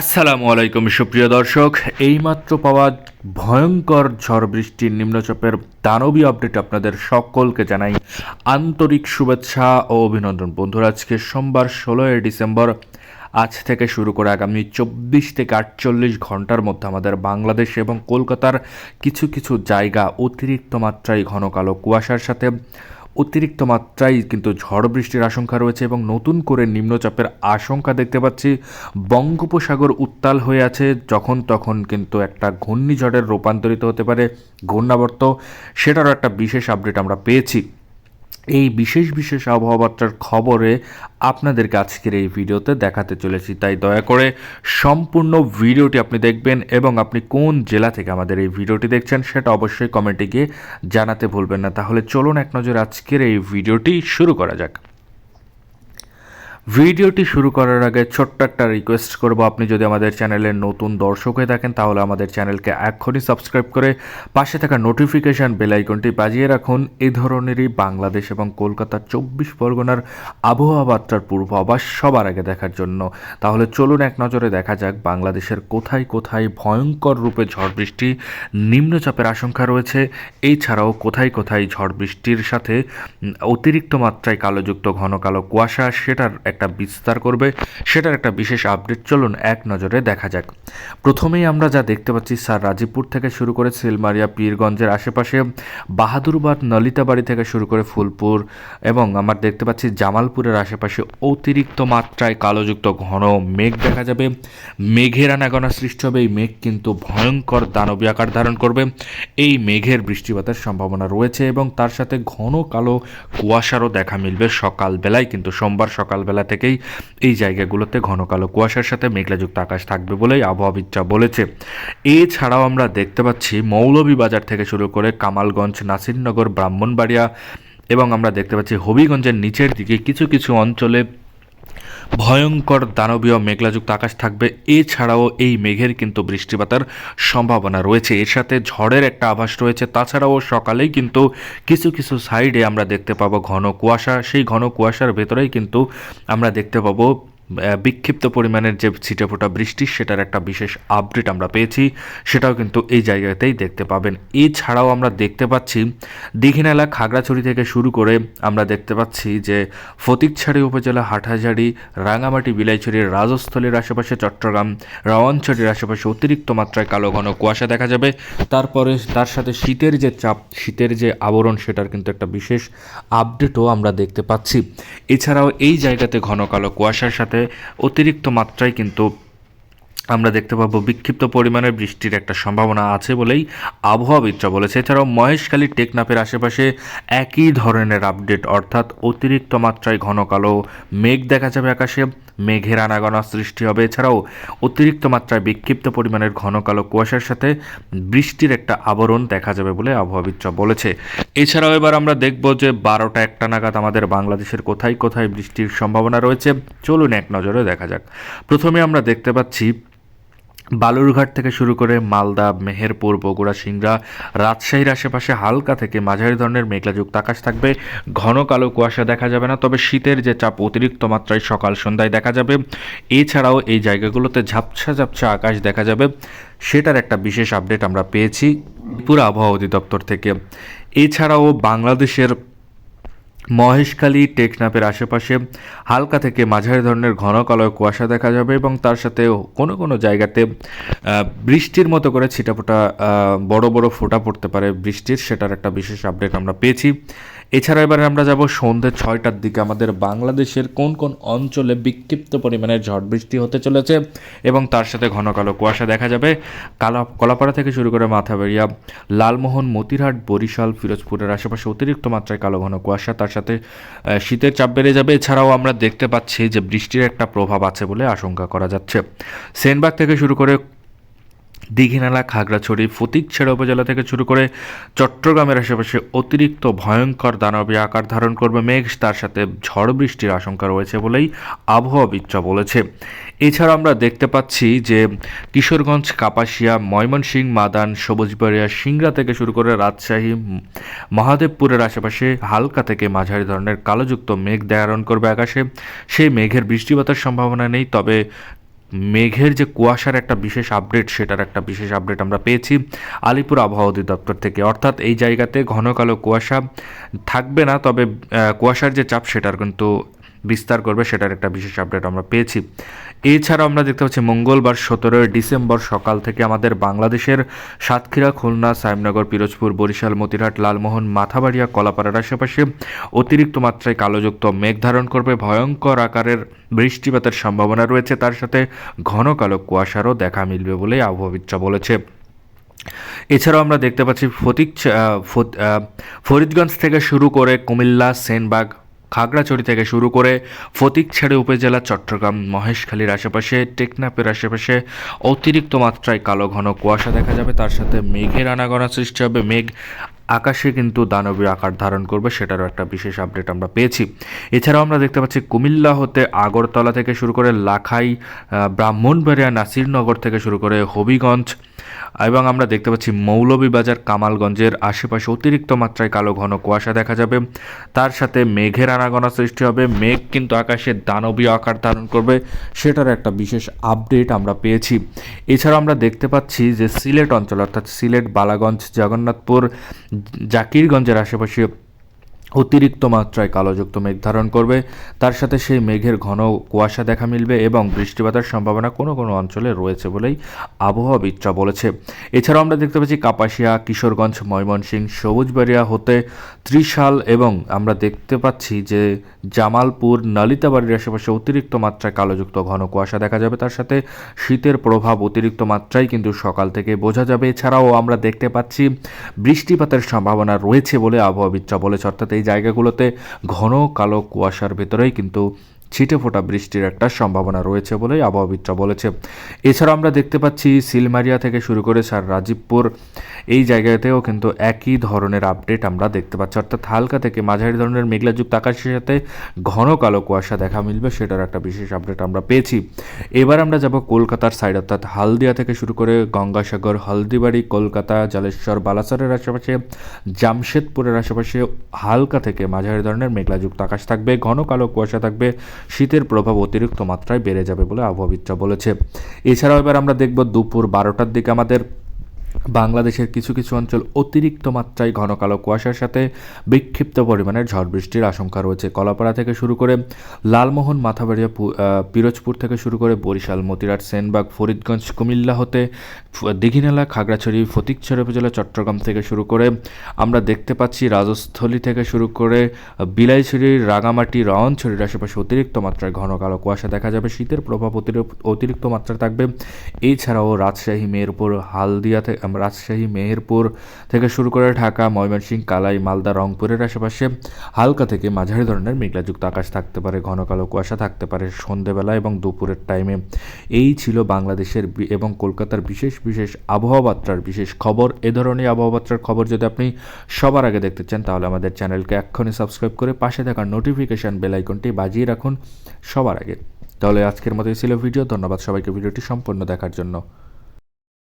আসসালামু আলাইকুম, সুপ্রিয় দর্শক। এইমাত্র পাওয়া ভয়ঙ্কর ঝড় বৃষ্টির নিম্নচাপের দানবী আপডেট আপনাদের সকলকে জানাই আন্তরিক শুভেচ্ছা ও অভিনন্দন। বন্ধুরা, আজকে সোমবার ষোলোই ডিসেম্বর। আজ থেকে শুরু করে আগামী চব্বিশ থেকে আটচল্লিশ ঘণ্টার মধ্যে আমাদের বাংলাদেশ এবং কলকাতার কিছু কিছু জায়গা অতিরিক্ত মাত্রায় ঘন কালো কুয়াশার সাথে অতিরিক্ত মাত্রায় কিন্তু ঝড় বৃষ্টির আশঙ্কা রয়েছে এবং নতুন করে নিম্নচাপের আশঙ্কা দেখতে পাচ্ছি। বঙ্গোপসাগর উত্তাল হয়ে আছে, যখন তখন কিন্তু একটা ঘূর্ণিঝড়ের রূপান্তরিত হতে পারে ঘূর্ণাবর্ত। সেটারও একটা বিশেষ আপডেট আমরা পেয়েছি। এই বিশেষ বিশেষ আবহাওয়াটার খবরে আপনাদেরকে আজকের এই ভিডিওতে দেখাতে চলেছি। তাই দয়া করে সম্পূর্ণ ভিডিওটি আপনি দেখবেন এবং আপনি কোন জেলা থেকে আমাদের এই ভিডিওটি দেখছেন সেটা অবশ্যই কমেন্টে গিয়ে জানাতে ভুলবেন না। তাহলে চলুন এক নজর আজকের এই ভিডিওটি শুরু করা যাক। ভিডিওটি শুরু করার আগে ছোট্ট একটা রিকোয়েস্ট করব। আপনি যদি আমাদের চ্যানেলের নতুন দর্শক হয়ে থাকেন, তাহলে আমাদের চ্যানেলকে এক্ষুনি সাবস্ক্রাইব করে পাশে থাকা নোটিফিকেশান বেল আইকনটি বাজিয়ে রাখুন। এই ধরনেরই বাংলাদেশ এবং কলকাতার চব্বিশ পরগনার আবহাওয়া বার্তার পূর্বাভাস সবার আগে দেখার জন্য। তাহলে চলুন এক নজরে দেখা যাক বাংলাদেশের কোথায় কোথায় ভয়ঙ্কর রূপে ঝড় বৃষ্টি, নিম্নচাপের আশঙ্কা রয়েছে। এছাড়াও কোথায় কোথায় ঝড় বৃষ্টির সাথে অতিরিক্ত মাত্রায় কালোযুক্ত ঘন কালো কুয়াশা, সেটার একটা বিস্তার করবে, সেটার একটা বিশেষ আপডেট চলুন এক নজরে দেখা যাক। প্রথমেই আমরা যা দেখতে পাচ্ছি, স্যার রাজীবপুর থেকে শুরু করে সিলমারিয়া, পীরগঞ্জের আশেপাশে বাহাদুরবাদ নলিতাবাড়ি থেকে শুরু করে ফুলপুর এবং আমরা দেখতে পাচ্ছি জামালপুরের আশেপাশে অতিরিক্ত মাত্রায় কালোযুক্ত ঘন মেঘ দেখা যাবে। মেঘের আনাগোনা সৃষ্টি হবে, এই মেঘ কিন্তু ভয়ঙ্কর দানবী আকার ধারণ করবে। এই মেঘের বৃষ্টিপাতের সম্ভাবনা রয়েছে এবং তার সাথে ঘন কালো কুয়াশারও দেখা মিলবে সকালবেলায়, কিন্তু সোমবার সকালবেলা থেকেই এই জায়গাগুলোতে ঘন কালো কুয়াশার সাথে মেঘলাযুক্ত আকাশ থাকবে বলেই আবহাওয়াবিদরা বলেছে। এছাড়াও আমরা দেখতে পাচ্ছি মৌলভীবাজার থেকে শুরু করে কামালগঞ্জ, নাসিরনগর, ব্রাহ্মণবাড়িয়া এবং আমরা দেখতে পাচ্ছি হবিগঞ্জের নিচের দিকে কিছু কিছু অঞ্চলে ভয়ঙ্কর দানবীয় মেঘলাযুক্ত আকাশ থাকবে। এছাড়াও এই মেঘের কিন্তু বৃষ্টিপাতের সম্ভাবনা রয়েছে। এর সাথে ঝড়ের একটা আভাস রয়েছে। তাছাড়াও সকালেই কিন্তু কিছু কিছু সাইডে আমরা দেখতে পাবো ঘন কুয়াশা। সেই ঘন কুয়াশার ভেতরেই কিন্তু আমরা দেখতে পাবো বিক্ষিপ্ত পরিমাণের যে ছিটেফোঁটা বৃষ্টি, সেটার একটা বিশেষ আপডেট আমরা পেয়েছি। সেটাও কিন্তু এই জায়গাতেই দেখতে পাবেন। এছাড়াও আমরা দেখতে পাচ্ছি, দীঘিনালা খাগড়াছড়ি থেকে শুরু করে আমরা দেখতে পাচ্ছি যে ফটিকছড়ি উপজেলা, হাটহাজারি, রাঙামাটি, বিলাইছড়ির রাজস্থলীর আশেপাশে চট্টগ্রাম রাওয়ানছড়ির আশেপাশে অতিরিক্ত মাত্রায় কালো ঘন কুয়াশা দেখা যাবে। তারপরে তার সাথে শীতের যে চাপ, শীতের যে আবরণ, সেটার কিন্তু একটা বিশেষ আপডেটও আমরা দেখতে পাচ্ছি। এছাড়াও এই জায়গাতে ঘন কালো কুয়াশার সাথে অতিরিক্ত মাত্রায় কিন্তু আমরা দেখতে পাবো বিক্ষিপ্ত পরিমাণের বৃষ্টির একটা সম্ভাবনা আছে বলেই আবহাওয়াবিদরা বলেছে। এছাড়াও মহেশখালী, টেকনাফের আশেপাশে একই ধরনের আপডেট অর্থাৎ অতিরিক্ত মাত্রায় ঘন কালো মেঘ দেখা যাবে আকাশে। মেঘের আনাগোনা সৃষ্টি হবে। এছাড়াও অতিরিক্ত মাত্রায় বিক্ষিপ্ত পরিমাণের ঘন কালো কুয়াশার সাথে বৃষ্টির একটা আবরণ দেখা যাবে বলে আবহাওয়াবিদরা বলেছে। এছাড়াও এবার আমরা দেখব যে বারোটা একটা নাগাদ আমাদের বাংলাদেশের কোথায় কোথায় বৃষ্টির সম্ভাবনা রয়েছে। চলুন এক নজরে দেখা যাক। প্রথমে আমরা দেখতে পাচ্ছি বালুরঘাট থেকে শুরু করে মালদা, মেহেরপুর, বগুড়া, সিংড়া, রাজশাহীর আশেপাশে হালকা থেকে মাঝারি ধরনের মেঘলাযুক্ত আকাশ থাকবে। ঘন কালো কুয়াশা দেখা যাবে না, তবে শীতের যে চাপ অতিরিক্ত মাত্রায় সকাল সন্ধ্যায় দেখা যাবে। এছাড়াও এই জায়গাগুলোতে ঝাপসা ঝাপসা আকাশ দেখা যাবে। সেটার একটা বিশেষ আপডেট আমরা পেয়েছি পুরো আবহাওয়া অধিদপ্তর থেকে। এছাড়াও বাংলাদেশের মহেশখালী টেকনাপের আশেপাশে হালকা থেকে মাঝারি ধরনের ঘন কালো কুয়াশা দেখা যাবে এবং তার সাথে কোনো কোনো জায়গাতে বৃষ্টির মতো করে ছিটাফোটা বড় বড় ফোঁটা পড়তে পারে বৃষ্টির। সেটার একটা বিশেষ আপডেট আমরা পেয়েছি। এছাড়া এবারে আমরা যাব সন্ধ্যে ছয়টার দিকে। আমাদের বাংলাদেশের কোন কোন অঞ্চলে বিক্ষিপ্ত পরিমাণে ঝড় বৃষ্টি হতে চলেছে এবং তার সাথে ঘন কালো কুয়াশা দেখা যাবে? কালা, কলাপাড়া থেকে শুরু করে মাথাবেড়িয়া, লালমোহন, মতিরহাট, বরিশাল, ফিরোজপুরের আশেপাশে অতিরিক্ত মাত্রায় কালো ঘন কুয়াশা, তার সাথে শীতের চাপ বেড়ে যাবে। এছাড়াও আমরা দেখতে পাচ্ছি যে বৃষ্টির একটা প্রভাব আছে বলে আশঙ্কা করা যাচ্ছে। সেনবাগ থেকে শুরু করে দীঘিনালা, খাগড়াছড়ি, ফতিকছেড়া উপজেলা থেকে শুরু করে চট্টগ্রামের আশেপাশে অতিরিক্ত ভয়ঙ্কর দানবী আকার ধারণ করবে মেঘ, তার সাথে ঝড় বৃষ্টির আশঙ্কা রয়েছে বলেই আবহাওয়াবিদরা বলেছে। এছাড়া আমরা দেখতে পাচ্ছি যে কিশোরগঞ্জ, কাপাসিয়া ময়মনসিংহ মাদান, সবুজবাড়িয়া, সিংড়া থেকে শুরু করে রাজশাহী, মহাদেবপুরের আশেপাশে হালকা থেকে মাঝারি ধরনের কালোযুক্ত মেঘ ধারণ করবে আকাশে। সেই মেঘের বৃষ্টিপাতের সম্ভাবনা নেই, তবে মেঘের যে কুয়াশার একটা বিশেষ আপডেট সেটার একটা বিশেষ আপডেট আমরা পেয়েছি আলিপুর আবহাওয়া অধিদপ্তর থেকে। অর্থাৎ এই জায়গাতে ঘন কালো কুয়াশা থাকবে না, তবে কুয়াশার যে চাপ, সেটার কিন্তু বিস্তার করবে, সেটার একটা বিশেষ আপডেট আমরা পেয়েছি। এছাড়াও আমরা দেখতে পাচ্ছি, মঙ্গলবার সতেরোই ডিসেম্বর সকাল থেকে আমাদের বাংলাদেশের সাতক্ষীরা, খুলনা, সাহেবনগর, পিরোজপুর, বরিশাল, মতিরহাট, লালমোহন, মাথাবাড়িয়া, কলাপাড়ার আশেপাশে অতিরিক্ত মাত্রায় কালোযুক্ত মেঘ ধারণ করবে। ভয়ঙ্কর আকারের বৃষ্টিপাতের সম্ভাবনা রয়েছে। তার সাথে ঘন কালো কুয়াশারও দেখা মিলবে বলে আবহাওয়াবিদরা বলেছে। এছাড়াও আমরা দেখতে পাচ্ছি ফতিক ফরিদগঞ্জ থেকে শুরু করে কুমিল্লা, সেনবাগ খাগড়াছড়ি থেকে শুরু করে ফতিকছড়ি উপজেলা, চট্টগ্রাম, মহেশখালীর আশেপাশে টেকনাপের আশেপাশে অতিরিক্ত মাত্রায় কালো ঘন কুয়াশা দেখা যাবে। তার সাথে মেঘের আনাগোনা সৃষ্টি হবে। মেঘ আকাশে কিন্তু দানবীয় আকার ধারণ করবে, সেটারও একটা বিশেষ আপডেট আমরা পেয়েছি। এছাড়াও আমরা দেখতে পাচ্ছি কুমিল্লা হতে আগরতলা থেকে শুরু করে লাখাই ব্রাহ্মণবাড়িয়া, নাসিরনগর থেকে শুরু করে হবিগঞ্জ এবং আমরা দেখতে পাচ্ছি মৌলভীবাজার কামালগঞ্জের আশেপাশে অতিরিক্ত মাত্রায় কালো ঘন কুয়াশা দেখা যাবে। তার সাথে মেঘের আনাগোনা সৃষ্টি হবে। মেঘ কিন্তু আকাশে দানবীয় আকার ধারণ করবে। সেটার একটা বিশেষ আপডেট আমরা পেয়েছি। এছাড়া আমরা দেখতে পাচ্ছি যে সিলেট অঞ্চল, অর্থাৎ সিলেট, বালাগঞ্জ, জগন্নাথপুর, জাকিরগঞ্জের আশেপাশে অতিরিক্ত মাত্রায় কালোযুক্ত মেঘ ধারণ করবে। তার সাথে সেই মেঘের ঘন কুয়াশা দেখা মিলবে এবং বৃষ্টিপাতের সম্ভাবনা কোনো কোনো অঞ্চলে রয়েছে বলেই আবহাওয়াবিদরা বলেছে। এছাড়াও আমরা দেখতে পাচ্ছি কাপাসিয়া, কিশোরগঞ্জ, ময়মনসিংহ, সবুজবাড়িয়া হতে ত্রিশাল এবং আমরা দেখতে পাচ্ছি যে জামালপুর, নালিতাবাড়ির আশেপাশে অতিরিক্ত মাত্রায় কালোযুক্ত ঘন কুয়াশা দেখা যাবে। তার সাথে শীতের প্রভাব অতিরিক্ত মাত্রায় কিন্তু সকাল থেকে বোঝা যাবে। এছাড়াও আমরা দেখতে পাচ্ছি বৃষ্টিপাতের সম্ভাবনা রয়েছে বলে আবহাওয়াবিদরা বলেছে। অর্থাৎ এই জায়গাগুলোতে ঘন কালো কুয়াশার ভেতরেই কিন্তু ছিটে ফোটা বৃষ্টির একটা সম্ভাবনা রয়েছে বলেই আবহাওয়াবিদরা বলেছে। এছাড়াও আমরা দেখতে পাচ্ছি, সিলমারিয়া থেকে শুরু করে স্যার রাজীবপুর, এই জায়গাতেও কিন্তু একই ধরনের আপডেট আমরা দেখতে পাচ্ছি। অর্থাৎ হালকা থেকে মাঝারি ধরনের মেঘলাযুক্ত আকাশের সাথে ঘন কালো কুয়াশা দেখা মিলবে, সেটার একটা বিশেষ আপডেট আমরা পেয়েছি। এবার আমরা যাব কলকাতার সাইড অর্থাৎ হালদিয়া থেকে শুরু করে গঙ্গাসাগর, হলদিবাড়ি, কলকাতা, জালেশ্বর, বালাসরের আশেপাশে, জামশেদপুরের আশেপাশে হালকা থেকে মাঝারি ধরনের মেঘলাযুক্ত আকাশ থাকবে, ঘন কালো কুয়াশা থাকবে শীতের প্রভাব অতিরিক্ত মাত্রায় বেড়ে যাবে বলে আবহাওয়াবিদরা বলেছে। এছাড়াও এবার আমরা দেখব দুপুর বারোটার দিকে আমাদের বাংলাদেশের কিছু কিছু অঞ্চল অতিরিক্ত মাত্রায় ঘন কালো কুয়াশার সাথে বিক্ষিপ্ত পরিমাণের ঝড় বৃষ্টির আশঙ্কা রয়েছে। কলাপাড়া থেকে শুরু করে লালমোহন মাথাবাড়িয়া পিরোজপুর থেকে শুরু করে বরিশাল মতিরাট সেনবাগ ফরিদগঞ্জ কুমিল্লা হতে দীঘিনালা খাগড়াছড়ি ফতিকছড়ি উপজেলা চট্টগ্রাম থেকে শুরু করে আমরা দেখতে পাচ্ছি রাজস্থলী থেকে শুরু করে বিলাইছড়ি রাঙামাটি রওয়ানছড়ির আশেপাশে অতিরিক্ত মাত্রায় ঘন কালো কুয়াশা দেখা যাবে। শীতের প্রভাব অতিরিক্ত মাত্রায় থাকবে। এছাড়াও রাজশাহী মেহেরপুর হালদিয়া থেকে আম, রাজশাহী, মেহেরপুর থেকে শুরু করে ঢাকা, ময়মনসিংহ, কালাই, মালদা, রংপুরের আশেপাশে হালকা থেকে মাঝারি ধরনের মেঘলাযুক্ত আকাশ থাকতে পারে, ঘন কালো কুয়াশা থাকতে পারে সন্ধেবেলা এবং দুপুরের টাইমে এই ছিল বাংলাদেশের এবং কলকাতার বিশেষ বিশেষ আবহাওয়া বার্তার বিশেষ খবর। এ ধরনের আবহাওয়া বার্তার খবর যদি আপনি সবার আগে দেখতে চান, তাহলে আমাদের চ্যানেলকে এক্ষুনি সাবস্ক্রাইব করে পাশে থাকা নোটিফিকেশান বেল আইকনটি বাজিয়ে রাখুন সবার আগে। তাহলে আজকের মতো ছিল ভিডিও। ধন্যবাদ সবাইকে ভিডিওটি সম্পূর্ণ দেখার জন্য।